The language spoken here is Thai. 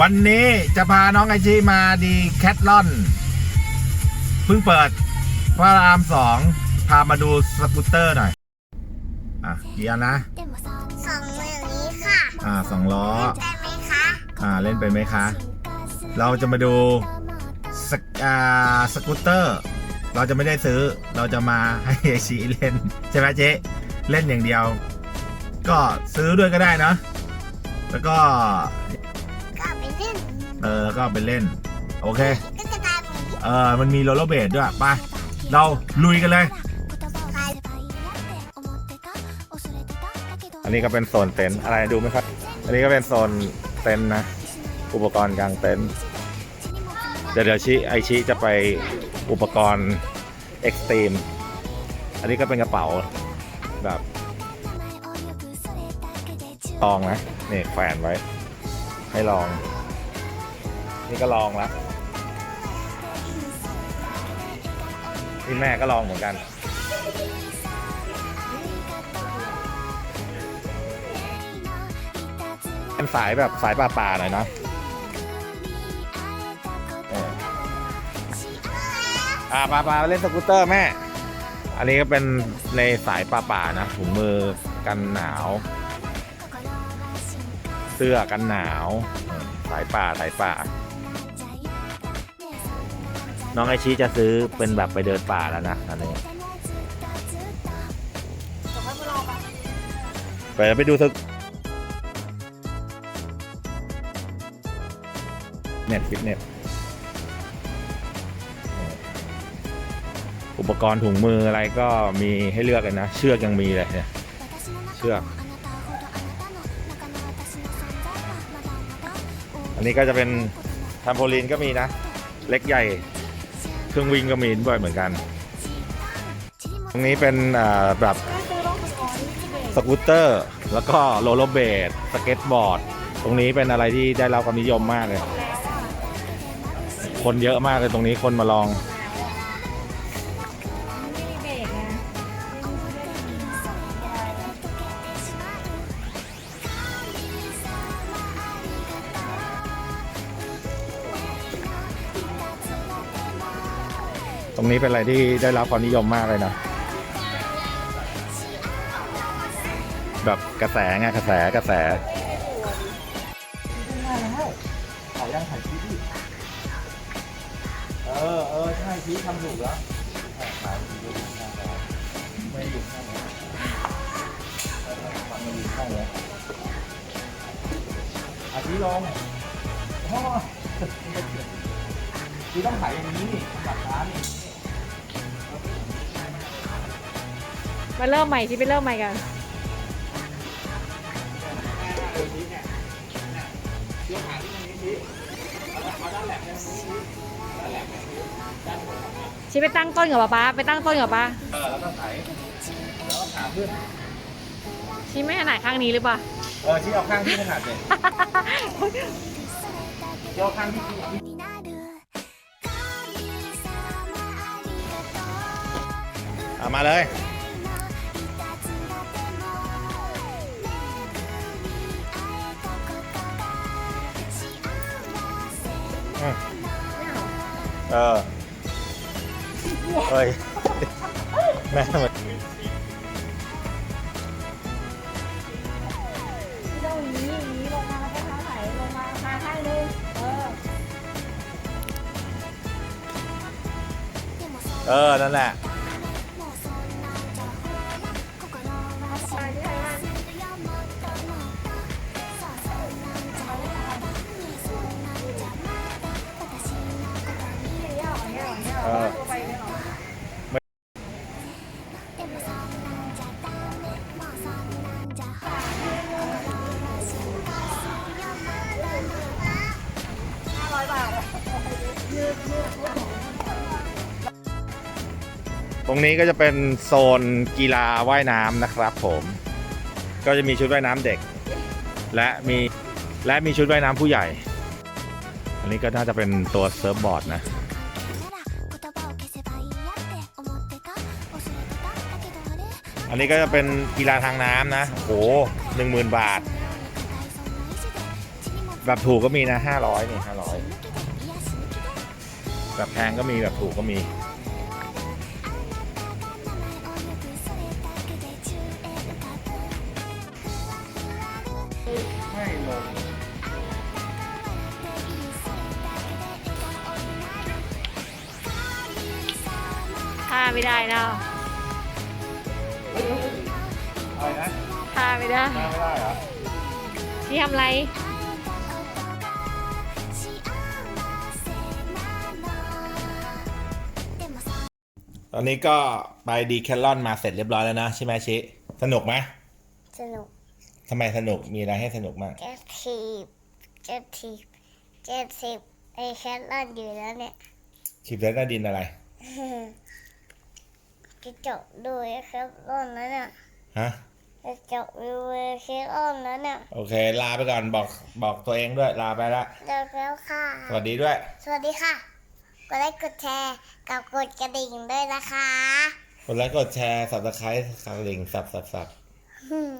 วันนี้จะพาน้องไอชีมาดีแคทลอนเพิ่งเปิดพระรามสองพามาดูสกูตเตอร์หน่อย อะกี่อันนะสองมืออย่างนี้ค่ะ อ่าสองล้อได้ไหมคะอ่าเล่นไปไหมคะ เราจะมาดูสกอ่าสกูตเตอร์ เราจะไม่ได้ซื้อเราจะมาให้ไอชีเล่น ใช่ไหมเจ๊เล่นอย่างเดียว ก็ซื้อด้วยก็ได้เนอะแล้วก็ก็ไปเล่น เออก็ไปเล่น โอเค ก็จะกลายเป็นเออมันมีโรลเลอร์เบดด้วยไปเราลุยกันเลย อันนี้ก็เป็นโซนเต็นท์อะไรดูไหมครับ อันนี้ก็เป็นโซนเต็นท์นะ อุปกรณ์กลางเต็นท์เดี๋ยวเดี๋ยวชิไอชิจะไปอุปกรณ์เอ็กซ์ตรีม อันนี้ก็เป็นกระเป๋าแบบลองนะนี่แขวนไว้ ให้ลอง นี่ก็ลองแล้วนี่แม่ก็ลองเหมือนกัน เป็นสายแบบสายป่าๆหน่อยนะอ่าปลาปลาเล่นสกูตเตอร์แม่ อันนี้ก็เป็นในสายป่าๆนะถุงมือกันหนาว เสื้อกันหนาว สายป่าสายป่า น้องไอชีจะซื้อเป็นแบบไปเดินป่าแล้วนะอันนี้ไปไปดูสักเน็ตฟิตเนสอุปกรณ์ถุงมืออะไรก็มีให้เลือกเลยนะ เชือกยังมีเลยเนี่ยเชือกอันนี้ก็จะเป็นทำโพลีนก็มีนะ เล็กใหญ่ เครื่องวิ่งก็มีด้วยเหมือนกัน ตรงนี้เป็นแบบสกูตเตอร์ แล้วก็โรลเลอร์เบดสเก็ตบอร์ด ตรงนี้เป็นอะไรที่ได้รับความนิยมมากเลย คนเยอะมากเลยตรงนี้คนมาลอง รงนี้เป็นอะไรที่ได้รับความนิยมมากเลยนะ แบบกระแสไงกระแสกระแสเขาย่างถ่ายคลิปดิเออเออใช่คลิปทำถูกแล้วถ่ายคลิปดูข้างแล้วไม่อยู่ข้างนี้ฟังมันอยู่ข้างนี้อาชีลงพ่อคือต้องถ่ายอย่างนี้นี่หลักฐานนี่ มาเริ่มใหม่ที่ไปเริ่มใหม่กันชิไปตั้งต้นกับป๊าป๊าไปตั้งต้นกับป๊าเออแล้วก็ถ่ายแล้วก็ถามเพื่อนชิไม่ถนัดข้างนี้หรือเปล่าเออชี้เอาข้างที่ถนัดเลยชี้เอาข้างที่เอามาเลย เออเฮ้ย แม่มันต้องอย่างนี้อย่างนี้ลงมาแล้วก็เท้าไหลลงมาทางข้างนึงเออเออ นั่นแหละ เออตรงนี้ก็จะเป็นโซนกีฬาว่ายน้ำนะครับผม ก็จะมีชุดว่ายน้ำเด็ก และมีและมีชุดว่ายน้ำผู้ใหญ่ อันนี้ก็น่าจะเป็นตัวเซิร์ฟบอร์ดนะ อันนี้ก็จะเป็นกีฬาทางน้ำนะโหหนึ่งหมื่นบาท แบบถูกก็มีนะห้าร้อยนี่ห้าร้อยแบบแพงก็มีแบบถูกก็มีไม่ลงท่าไม่ได้นะอะ ไม่ได้ไม่ได้เหรอที่ทำอะไรตอนนี้ก็ไปดีแคลลอนมาเสร็จเรียบร้อยแล้วนะใช่ไหมชิ สนุกไหมสนุกทำไมสนุกมีอะไรให้สนุกมากเจ็ดทีบเจ็ดทีบเจ็ดสิบไอ้แคทลอนอยู่แล้วเนี่ยขีดเส้นใต้ดินอะไรจะจบดูไอ้แคทลอนแล้วเนี่ยฮะ จะจบดูไอ้แคทลอนแล้วเนี่ยโอเค ลาไปก่อนบอกบอกตัวเองด้วย ลาไปละเลิกแล้วค่ะ สวัสดีด้วย สวัสดีค่ะ กดไลค์กดแชร์กับกดกระดิ่งด้วยนะคะ กดไลค์กดแชร์สับสไครต์สับลิงสับสับสับอืม